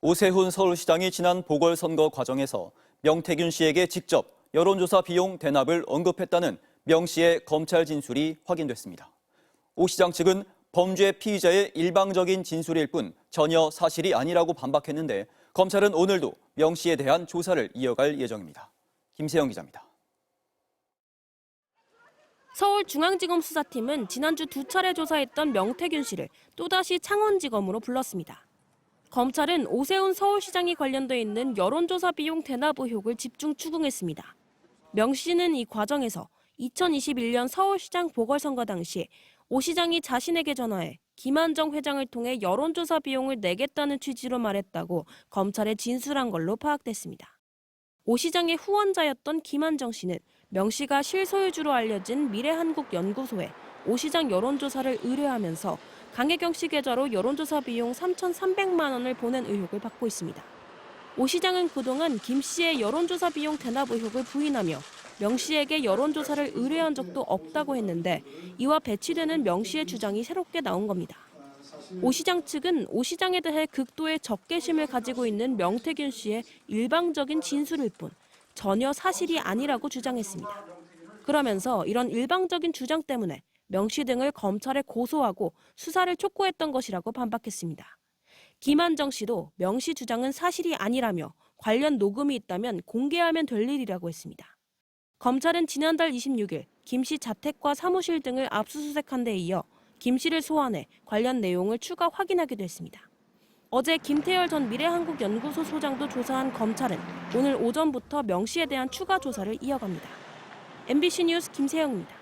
오세훈 서울시장이 지난 보궐선거 과정에서 명태균 씨에게 직접 여론조사 비용 대납을 언급했다는 명 씨의 검찰 진술이 확인됐습니다. 오 시장 측은 범죄 피의자의 일방적인 진술일 뿐 전혀 사실이 아니라고 반박했는데 검찰은 오늘도 명 씨에 대한 조사를 이어갈 예정입니다. 김세영 기자입니다. 서울중앙지검 수사팀은 지난주 두 차례 조사했던 명태균 씨를 또다시 창원지검으로 불렀습니다. 검찰은 오세훈 서울시장이 관련돼 있는 여론조사 비용 대납 의혹을 집중 추궁했습니다. 명 씨는 이 과정에서 2021년 서울시장 보궐선거 당시 오 시장이 자신에게 전화해 김한정 회장을 통해 여론조사 비용을 내겠다는 취지로 말했다고 검찰에 진술한 걸로 파악됐습니다. 오 시장의 후원자였던 김한정 씨는 명 씨가 실소유주로 알려진 미래한국연구소에 오 시장 여론조사를 의뢰하면서 강혜경 씨 계좌로 여론조사 비용 3,300만 원을 보낸 의혹을 받고 있습니다. 오 시장은 그동안 김 씨의 여론조사 비용 대납 의혹을 부인하며 명 씨에게 여론조사를 의뢰한 적도 없다고 했는데 이와 배치되는 명 씨의 주장이 새롭게 나온 겁니다. 오 시장 측은 오 시장에 대해 극도의 적개심을 가지고 있는 명태균 씨의 일방적인 진술일 뿐 전혀 사실이 아니라고 주장했습니다. 그러면서 이런 일방적인 주장 때문에 명씨 등을 검찰에 고소하고 수사를 촉구했던 것이라고 반박했습니다. 김한정 씨도 명씨 주장은 사실이 아니라며 관련 녹음이 있다면 공개하면 될 일이라고 했습니다. 검찰은 지난달 26일 김 씨 자택과 사무실 등을 압수수색한 데 이어 김 씨를 소환해 관련 내용을 추가 확인하기도 했습니다. 어제 김태열 전 미래한국연구소 소장도 조사한 검찰은 오늘 오전부터 명 씨에 대한 추가 조사를 이어갑니다. MBC 뉴스 김세영입니다.